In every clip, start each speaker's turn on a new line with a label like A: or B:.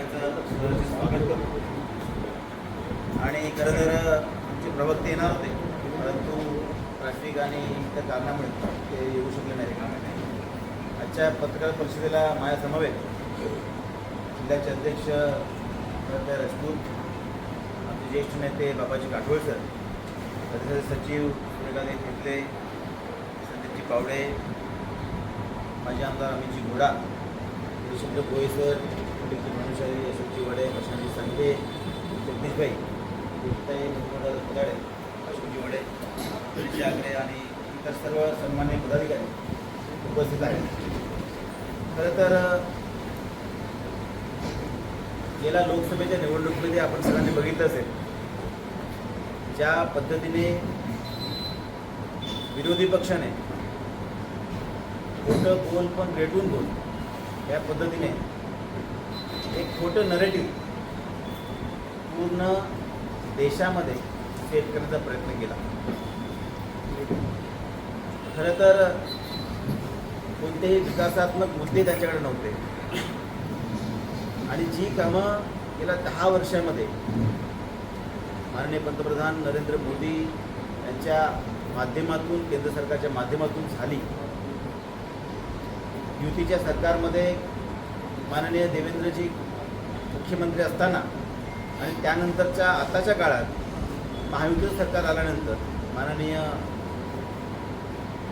A: सगळ्यांचं स्वागत करतो. आणि खरं तर आमचे प्रवक्ते येणार होते. परंतु ट्रॅफिक आणि इतर कारणामुळे ते येऊ शकले नाही आजच्या पत्रकार परिषदेला माझ्या समवेत जिल्ह्याचे अध्यक्ष भरत राजपूत आमचे ज्येष्ठ नेते बाबाजी काठोळ सर परिषद सचिव सूर्यकांत खेतले संदीपजी पावडे माजी आमदार अमितजी घोडा हरिश्चंद्र भोये सर पंडितजी भानुशाली अशोकजी वडे प्रशांती सांगे जगदीशभाई गुप्ताई निर्मला कुदाडे अशोकजी वडे तुळशी आगरे आणि इतर सर्व सन्मान्य पदाधिकारी उपस्थित आहेत. खरं तर गेल्या लोकसभेच्या निवडणुकीमध्ये आपण सगळ्यांनी बघितलं असेल ज्या पद्धतीने विरोधी पक्षाने खोटं बोल पण रेटून बोल या पद्धतीने एक खोटं नरेटिव्ह पूर्ण देशामध्ये सेट करण्याचा प्रयत्न केला. खरं तर कोणतेही विकासात्मक मुद्दे त्यांच्याकडे नव्हते. आणि जी कामं गेल्या दहा वर्षामध्ये माननीय पंतप्रधान नरेंद्र मोदी यांच्या माध्यमातून केंद्र सरकारच्या माध्यमातून झाली. युतीच्या सरकारमध्ये माननीय देवेंद्रजी मुख्यमंत्री असताना आणि त्यानंतरच्या आताच्या काळात महायुती सरकार आल्यानंतर माननीय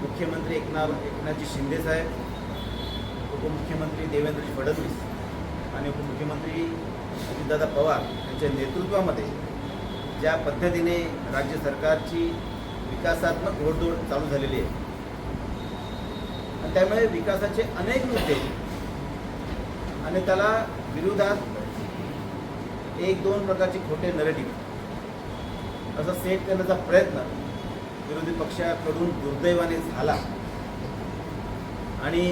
A: मुख्यमंत्री एकनाथ एकनाथजी शिंदेसाहेब उपमुख्यमंत्री देवेंद्रजी फडणवीस आणि उपमुख्यमंत्री अजितदादा पवार यांच्या नेतृत्वामध्ये ज्या पद्धतीने राज्य सरकारची विकासात्मक घोडदौड चालू झालेली आहे. आणि त्यामुळे विकासाचे अनेक मुद्दे आणि त्याला विरोधात एक दोन प्रकारचे खोटे नरेटिव्ह असं सेट करण्याचा प्रयत्न विरोधी पक्षाकडून दुर्दैवाने झाला. आणि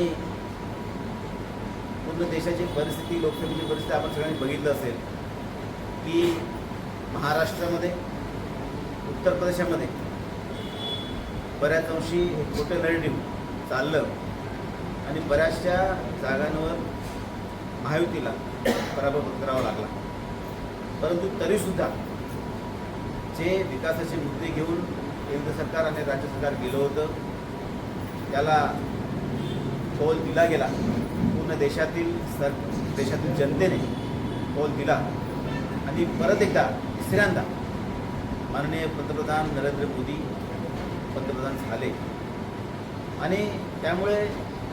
A: पूर्ण देशाची परिस्थिती लोकसभेची परिस्थिती आपण सगळ्यांनी बघितलं असेल की महाराष्ट्रामध्ये उत्तर प्रदेशामध्ये बऱ्याच अंशी हे खोटं नरेटिव्ह चाललं आणि बऱ्याचशा जागांवर महायुतीला पराभव करावा लागला. परंतु तरीसुद्धा जे विकासाचे मुद्दे घेऊन केंद्र सरकार आणि राज्य सरकार गेलं होतं त्याला कौल दिला गेला. पूर्ण देशातील सर देशातील जनतेने कौल दिला. आणि परत एकदा तिसऱ्यांदा माननीय पंतप्रधान नरेंद्र मोदी पंतप्रधान झाले. आणि त्यामुळे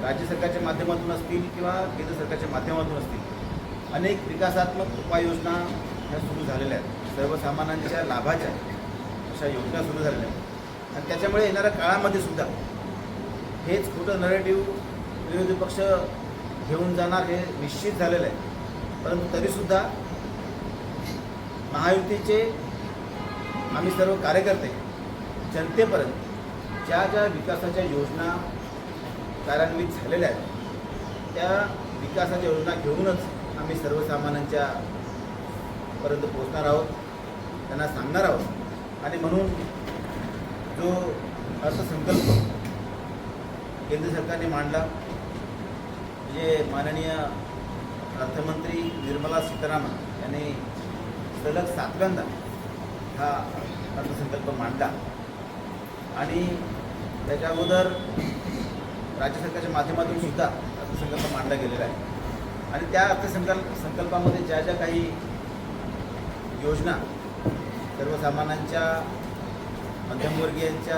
A: राज्य सरकारच्या माध्यमातून असतील किंवा केंद्र सरकारच्या माध्यमातून असतील अनेक विकासात्मक उपाययोजना ह्या सुरू झालेल्या आहेत. सर्वसामान्यांच्या लाभाच्या अशा योजना सुरू झालेल्या आहेत. आणि त्याच्यामुळे येणाऱ्या काळामध्ये सुद्धा हेच खोटं नरेटिव्ह विरोधी पक्ष घेऊन जाणार हे निश्चित झालेलं आहे. परंतु तरीसुद्धा महायुतीचे आम्ही सर्व कार्यकर्ते जनतेपर्यंत ज्या ज्या विकासाच्या योजना कार्यान्वित झालेल्या आहेत त्या विकासाच्या योजना घेऊनच आम्ही सर्वसामान्यांच्या पर्यंत पोहोचणार आहोत त्यांना सांगणार आहोत. आणि म्हणून जो अर्थसंकल्प केंद्र सरकारने मांडला जे माननीय अर्थमंत्री निर्मला सीतारामन यांनी सलग सातव्यांदा हा अर्थसंकल्प मांडला. आणि त्याच्या अगोदर राज्य सरकारच्या माध्यमातून सुद्धा अर्थसंकल्प मांडला गेलेला आहे. आणि त्या अर्थसंकल्प संकल्पामध्ये ज्या ज्या काही योजना सर्वसामान्यांच्या मध्यमवर्गीयांच्या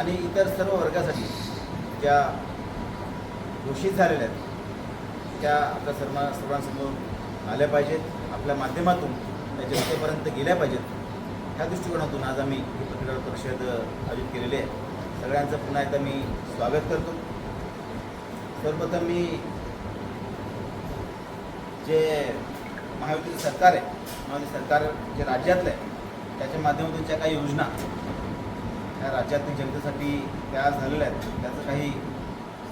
A: आणि इतर सर्व वर्गासाठी ज्या घोषित झालेल्या आहेत त्या आपल्या सर्व सर्वांसमोर आल्या पाहिजेत. आपल्या माध्यमातून त्या जनतेपर्यंत गेल्या पाहिजेत. ह्या दृष्टिकोनातून आज आम्ही ही पत्रकार परिषद आयोजित केलेली आहे. सगळ्यांचं पुन्हा एकदा मी स्वागत करतो. सर्वप्रथम मी जे महायुतीचं सरकार आहे महायुती सरकार जे राज्यातलं आहे त्याच्या माध्यमातून ज्या काही योजना त्या राज्यातील जनतेसाठी तयार झालेल्या आहेत त्याचं काही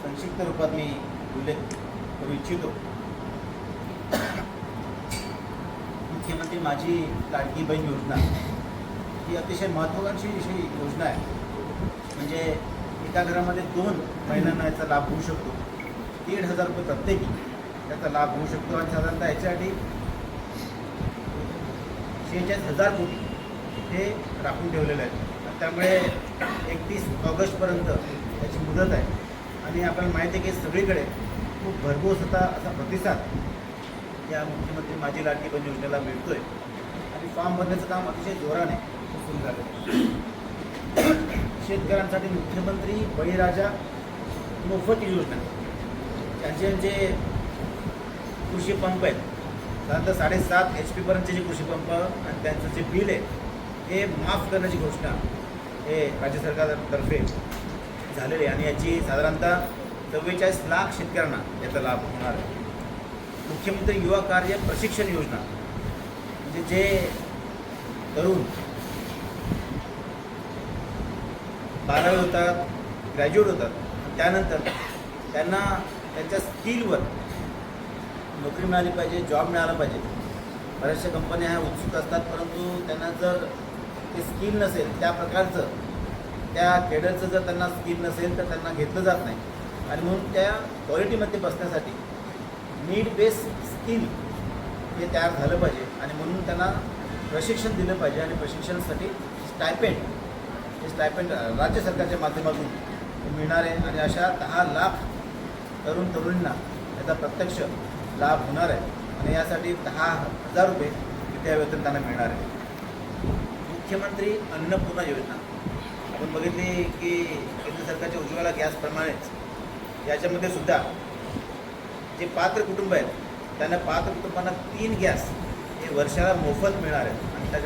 A: संक्षिप्त रूपात मी उल्लेख करू इच्छितो. मुख्यमंत्री माझी लाडकी बहीण योजना ही अतिशय महत्त्वाकांक्षी अशी योजना आहे. म्हणजे एका घरामध्ये दोन महिलांना याचा लाभ होऊ शकतो. दीड हजार रुपये प्रत्येकी त्याचा लाभ होऊ शकतो आणि साधारणतः याच्यासाठी शेहेचाळीस हजार कोटी हे राखून ठेवलेले आहेत. त्यामुळे एकतीस ऑगस्टपर्यंत याची मुदत आहे. आणि आपल्याला माहिती आहे की सगळीकडे खूप भरघोस होता असा प्रतिसाद या मुख्यमंत्री माझी लाडकी पण योजनेला मिळतो आहे आणि फॉर्म भरण्याचं काम अतिशय जोराने सुरू झालं शेतकऱ्यांसाठी मुख्यमंत्री बळीराजा मोफत योजना. त्यांचे जे कृषी पंप आहेत साधारणतः साडेसात एच पीपर्यंतचे जे कृषी पंप आणि त्यांचं जे बिल आहे हे माफ करण्याची घोषणा हे राज्य सरकारतर्फे झालेली आहे. आणि याची साधारणतः चव्वेचाळीस लाख शेतकऱ्यांना याचा लाभ होणार आहे. मुख्यमंत्री युवा कार्य प्रशिक्षण योजना. म्हणजे जे तरुण बारावी होतात ग्रॅज्युएट होतात त्यानंतर त्यांना त्यांच्या स्किलवर नोकरी मिळाली पाहिजे जॉब मिळाला पाहिजे. बऱ्याचशा कंपन्या ह्या उत्सुक असतात परंतु त्यांना जर ते स्किल नसेल त्या प्रकारचं त्या केडरचं जर त्यांना स्किल नसेल तर त्यांना घेतलं जात नाही. आणि म्हणून त्या क्वालिटीमध्ये बसण्यासाठी नीड बेस स्किल हे तयार झालं पाहिजे. आणि म्हणून त्यांना प्रशिक्षण दिलं पाहिजे आणि प्रशिक्षणासाठी स्टायपेंड हे स्टायपेंड राज्य सरकारच्या माध्यमातून मिळणारे मिळणार आहे. आणि अशा दहा लाख तरुण तरुणींना याचा प्रत्यक्ष लाभ होणार आहे. आणि यासाठी दहा हजार रुपये विद्यावेतन त्यांना मिळणार आहे. मुख्यमंत्री अन्नपूर्णा योजना. आपण बघितली की केंद्र सरकारच्या उज्ज्वला गॅसप्रमाणेच याच्यामध्ये सुद्धा जे पात्र कुटुंब आहेत त्यांना पात्र कुटुंबांना तीन गॅस हे वर्षाला मोफत मिळणार आहेत.